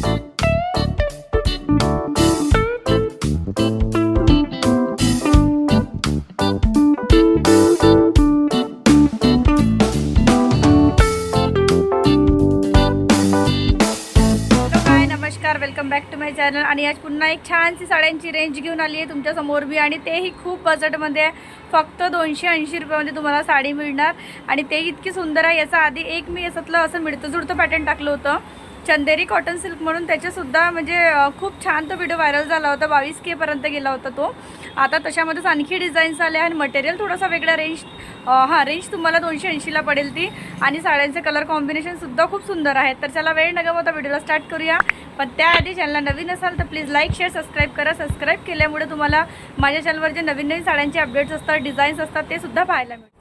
नमस्कार. Welcome back to my channel आणि आज पुन्हा एक छानशी साड्यांची रेंज घेऊन आली आहे तुमच्यासमोर बी. आणि तेही खूप बजेटमध्ये आहे. फक्त दोनशे ऐंशी रुपयामध्ये तुम्हाला साडी मिळणार. आणि ते इतकी सुंदर आहे. याचा आधी एक मी याच्यातलं असं मिळतं. जुळतं पॅटर्न टाकलं होतं. चंदेरी कॉटन सिल्क म्हणून त्याच्यासुद्धा म्हणजे खूप छान तो व्हिडिओ व्हायरल झाला होता. बावीस केपर्यंत गेला होता तो. आता तशामध्येच आणखी डिझाईन्स आले आणि मटेरियल थोडासा वेगळा रेंज हां रेंज तुम्हाला दोनशे ऐंशीला पडेल ती. आणि साड्यांचे कलर कॉम्बिनेशनसुद्धा खूप सुंदर आहेत. तर चला वेळ न गमवता व्हिडिओला स्टार्ट करूया. पण त्याआधी चॅनलला नवीन असाल तर प्लीज लाईक शेअर सबस्क्राईब करा. सबस्क्राईब केल्यामुळे तुम्हाला माझ्या चॅनलवर जे नवीन नवीन साड्यांचे अपडेट्स असतात डिझाईन्स असतात ते सुद्धा पाहायला मिळतात.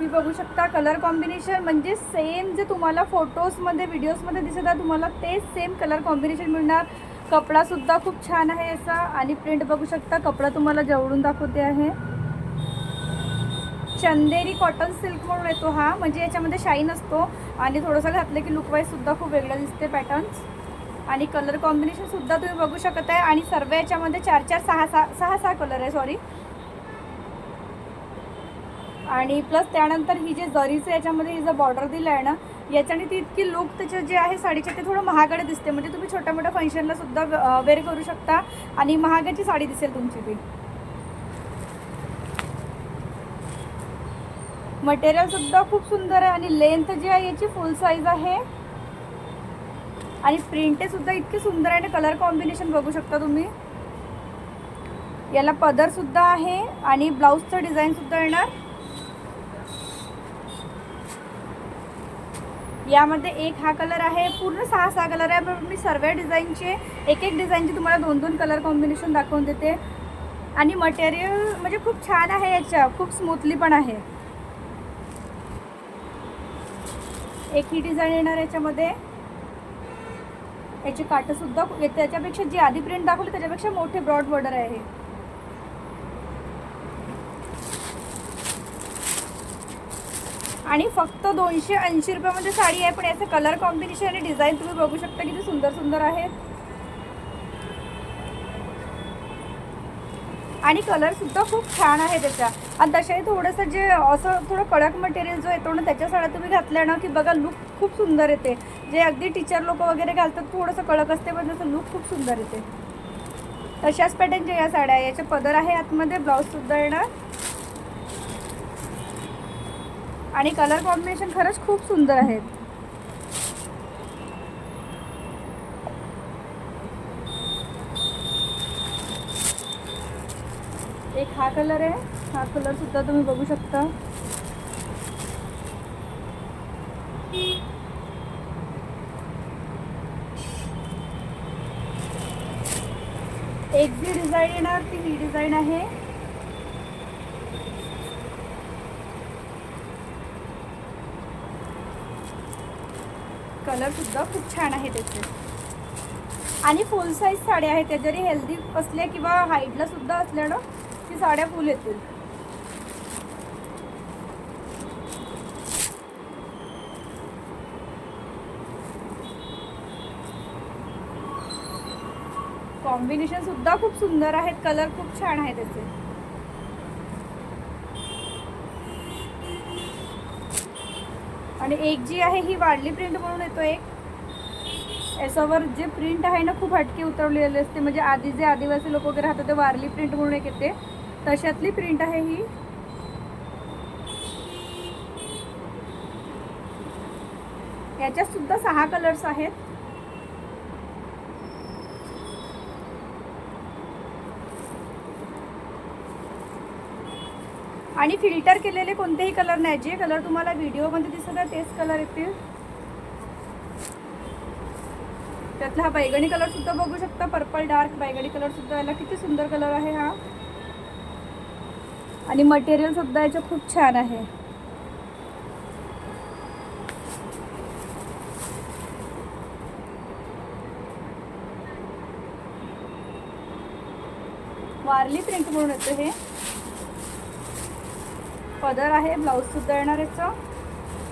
तुम्ही बघू शकता कलर कॉम्बिनेशन म्हणजे सेम जे तुम्हाला फोटोजमध्ये व्हिडिओजमध्ये दिसत आहे तुम्हाला तेच सेम कलर कॉम्बिनेशन मिळणार. कपडासुद्धा खूप छान आहे याचा आणि प्रिंट बघू शकता कपडा तुम्हाला जवळून दाखवते आहे. चंदेरी कॉटन सिल्क म्हणून येतो हा. म्हणजे याच्यामध्ये शाईन असतो. आणि थोडंसं घातलं की लुकवाईजसुद्धा खूप वेगळं दिसते पॅटर्न्स आणि कलर कॉम्बिनेशनसुद्धा तुम्ही बघू शकत आहे. आणि सर्व याच्यामध्ये चार चार सहा सहा सहा सहा कलर आहे सॉरी आणि प्लस त्यानंतर ही जे जरीचं याच्यामध्ये ही जर बॉर्डर दिलं आहे ना याच्याने ती इतकी लुक त्याचं जे आहे साडीचे ते थोडं महागडे दिसते. म्हणजे तुम्ही छोट्या मोठ्या फंक्शनला सुद्धा वेअर करू शकता आणि महागाची साडी दिसेल तुमची ती मटेरियल सुद्धा खूप सुंदर आहे आणि लेंथ जी आहे याची फुल साईज आहे. आणि प्रिंटे सुद्धा इतकी सुंदर आहे आणि कलर कॉम्बिनेशन बघू शकता तुम्ही. याला पदर सुद्धा आहे आणि ब्लाऊजचं डिझाईन सुद्धा येणार. यामध्ये एक हा कलर आहे पूर्ण सहा सहा कलर आहे. पण मी सर्व डिझाईनचे एक एक डिझाईनचे तुम्हाला दोन दोन कलर कॉम्बिनेशन दाखवून देते. आणि मटेरियल म्हणजे खूप छान आहे याच्या खूप स्मूथली पण आहे. एक ही डिझाईन येणार याच्यामध्ये. याचे काटंसुद्धा खू- त्याच्यापेक्षा जी आधी प्रिंट दाखवली त्याच्यापेक्षा मोठे ब्रॉड बॉर्डर आहे आणि फक्त दोनशे ऐंशी रुपयामध्ये साडी आहे पण याचं कलर कॉम्बिनेशन आणि डिझाईन तुम्ही बघू शकता किती सुंदर सुंदर आहेत आणि कलरसुद्धा खूप छान आहे त्याचा. आणि तशाही थोडंसं जे असं थोडं कडक मटेरियल जो येतो ना त्याच्या साड्या तुम्ही घातल्या ना की बघा लुक खूप सुंदर येते. जे अगदी टीचर लोक वगैरे घालतात थोडंसं कडक असते पण त्याचं लुक खूप सुंदर येते. तशाच पॅटर्नच्या या साड्या आहे. याचे पदर आहे आतमध्ये ब्लाऊजसुद्धा येणार. आणि कलर कॉम्बिनेशन खरंच खूप सुंदर आहेत एक हा कलर आहे. हा कलर सुद्धा तुम्ही बघू शकता. एक जी डिझाईन येणार ती ही डिझाईन आहे. कलर सुद्धा खूप छान आहे त्याचे. आणि फुल साईज साड्या आहेत त्या जरी हेल्दी असल्या किंवा हाईटला सुद्धा असल्या ना ती साड्या फुल येतील. कॉम्बिनेशन सुद्धा खूप सुंदर आहेत कलर खूप छान आहे त्याचे. आणि एक जी आहे ही वाढली प्रिंट म्हणून येतो एक. याच्यावर जे प्रिंट आहे ना खूप हटके उतरवलेले असते. म्हणजे आधी जे आदिवासी लोक वगैरे राहतात ते वारली प्रिंट म्हणून एक येते. तशातली प्रिंट आहे ही. याच्यात सुद्धा सहा कलर्स आहेत. आणि फिल्टर केलेले कोणतेही कलर नाही. जे कलर तुम्हाला व्हिडिओमध्ये दिसत आहे तेच कलर येतील. त्यातला हा बैगणी कलर सुद्धा बघू शकता. पर्पल डार्क बैगणी कलर सुद्धा. याला किती सुंदर कलर आहे हा. आणि मटेरियल सुद्धा याचं खूप छान आहे. वारली प्रिंट म्हणून येतं हे. पदर आहे ब्लाऊज सुद्धा येणार याचं.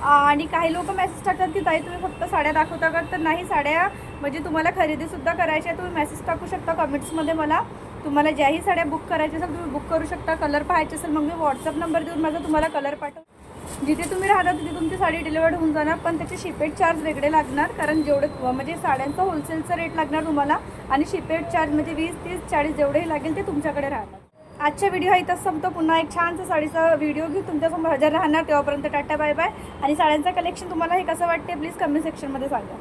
आणि काही लोक मेसेज टाकतात की ताई तुम्ही फक्त साड्या दाखवता का? तर नाही साड्या म्हणजे तुम्हाला खरेदीसुद्धा करायची आहे तुम्ही मेसेज टाकू शकता कमेंट्समध्ये मला. तुम्हाला ज्याही साड्या बुक करायच्या असेल तुम्ही बुक करू शकता. कलर पाहायचे असेल मग मी व्हॉट्सअप नंबर देऊन माझा तुम्हाला कलर पाठव. जिथे तुम्ही राहता तिथे तुमची साडी डिलिवर्ड होऊन जाणार पण त्याचे शिपेट चार्ज वेगळे लागणार कारण जेवढे म्हणजे साड्यांचा होलसेलचा रेट लागणार तुम्हाला आणि शिपेट चार्ज म्हणजे वीस तीस चाळीस जेवढेही लागेल ते तुमच्याकडे राहणार. आजचा व्हिडिओ हा इथंच संपतो. पुन्हा एक छानसा साडीचा व्हिडिओ घेऊन तुमच्यासमोर हजर राहणार. तेव्हापर्यंत टाटा बाय बाय. आणि साड्यांचं कलेक्शन तुम्हाला हे कसं वाटते प्लीज कमेंट सेक्शनमध्ये सांगा.